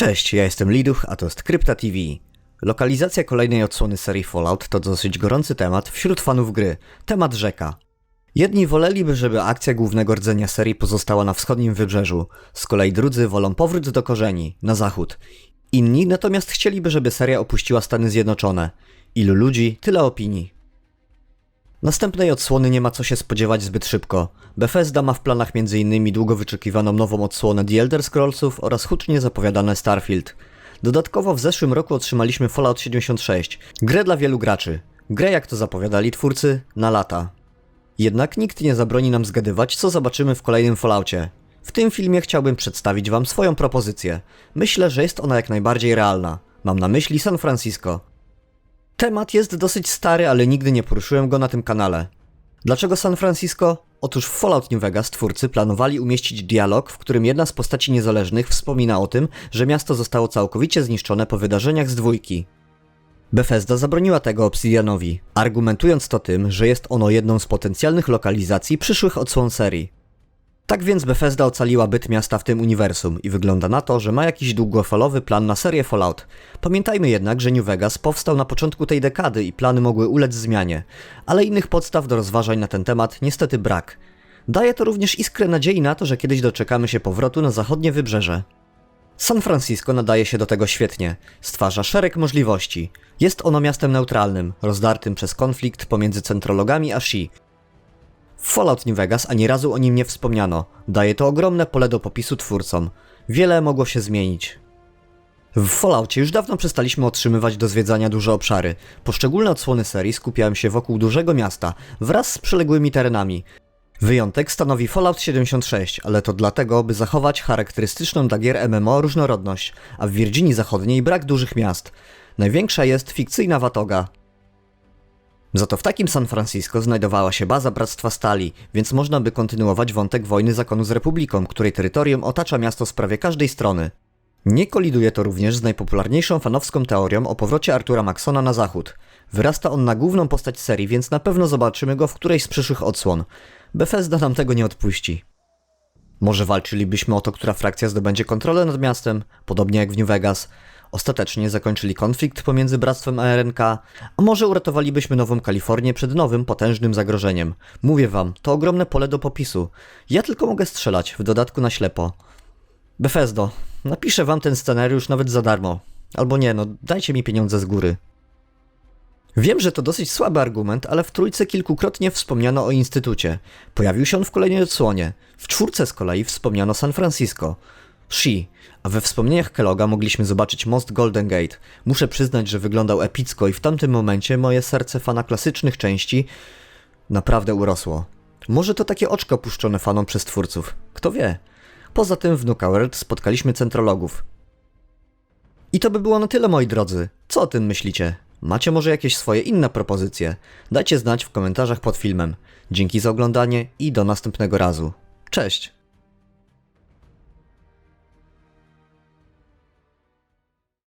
Cześć, ja jestem Liduch, a to jest Krypta TV. Lokalizacja kolejnej odsłony serii Fallout to dosyć gorący temat wśród fanów gry. Temat rzeka. Jedni woleliby, żeby akcja głównego rdzenia serii pozostała na wschodnim wybrzeżu, z kolei drudzy wolą powrót do korzeni, na zachód. Inni natomiast chcieliby, żeby seria opuściła Stany Zjednoczone. Ilu ludzi, tyle opinii. Następnej odsłony nie ma co się spodziewać zbyt szybko. Bethesda ma w planach m.in. długo wyczekiwaną nową odsłonę The Elder Scrollsów oraz hucznie zapowiadane Starfield. Dodatkowo w zeszłym roku otrzymaliśmy Fallout 76, grę dla wielu graczy. Grę, jak to zapowiadali twórcy, na lata. Jednak nikt nie zabroni nam zgadywać, co zobaczymy w kolejnym Falloutie. W tym filmie chciałbym przedstawić Wam swoją propozycję. Myślę, że jest ona jak najbardziej realna. Mam na myśli San Francisco. Temat jest dosyć stary, ale nigdy nie poruszyłem go na tym kanale. Dlaczego San Francisco? Otóż w Fallout New Vegas twórcy planowali umieścić dialog, w którym jedna z postaci niezależnych wspomina o tym, że miasto zostało całkowicie zniszczone po wydarzeniach z dwójki. Bethesda zabroniła tego Obsidianowi, argumentując to tym, że jest ono jedną z potencjalnych lokalizacji przyszłych odsłon serii. Tak więc Bethesda ocaliła byt miasta w tym uniwersum i wygląda na to, że ma jakiś długofalowy plan na serię Fallout. Pamiętajmy jednak, że New Vegas powstał na początku tej dekady i plany mogły ulec zmianie, ale innych podstaw do rozważań na ten temat niestety brak. Daje to również iskrę nadziei na to, że kiedyś doczekamy się powrotu na zachodnie wybrzeże. San Francisco nadaje się do tego świetnie, stwarza szereg możliwości. Jest ono miastem neutralnym, rozdartym przez konflikt pomiędzy centrologami a Shi, w Fallout New Vegas ani razu o nim nie wspomniano. Daje to ogromne pole do popisu twórcom. Wiele mogło się zmienić. W Falloutie już dawno przestaliśmy otrzymywać do zwiedzania duże obszary. Poszczególne odsłony serii skupiają się wokół dużego miasta, wraz z przyległymi terenami. Wyjątek stanowi Fallout 76, ale to dlatego, by zachować charakterystyczną dla gier MMO różnorodność, a w Virginii Zachodniej brak dużych miast. Największa jest fikcyjna Watoga, za to w takim San Francisco znajdowała się baza Bractwa Stali, więc można by kontynuować wątek wojny zakonu z Republiką, której terytorium otacza miasto z prawie każdej strony. Nie koliduje to również z najpopularniejszą fanowską teorią o powrocie Artura Maxona na zachód. Wyrasta on na główną postać serii, więc na pewno zobaczymy go w którejś z przyszłych odsłon. Bethesda nam tego nie odpuści. Może walczylibyśmy o to, która frakcja zdobędzie kontrolę nad miastem, podobnie jak w New Vegas. Ostatecznie zakończyli konflikt pomiędzy Bractwem a RNK, a może uratowalibyśmy Nową Kalifornię przed nowym, potężnym zagrożeniem. Mówię wam, to ogromne pole do popisu. Ja tylko mogę strzelać, w dodatku na ślepo. Befezdo, napiszę wam ten scenariusz nawet za darmo. Albo nie, no dajcie mi pieniądze z góry. Wiem, że to dosyć słaby argument, ale w trójce kilkukrotnie wspomniano o Instytucie. Pojawił się on w kolejnej odsłonie. W czwórce z kolei wspomniano San Francisco. Shi, a we wspomnieniach Kelloga mogliśmy zobaczyć most Golden Gate. Muszę przyznać, że wyglądał epicko i w tamtym momencie moje serce fana klasycznych części naprawdę urosło. Może to takie oczko puszczone fanom przez twórców. Kto wie? Poza tym w Nuka spotkaliśmy centrologów. I to by było na tyle, moi drodzy. Co o tym myślicie? Macie może jakieś swoje inne propozycje? Dajcie znać w komentarzach pod filmem. Dzięki za oglądanie i do następnego razu. Cześć!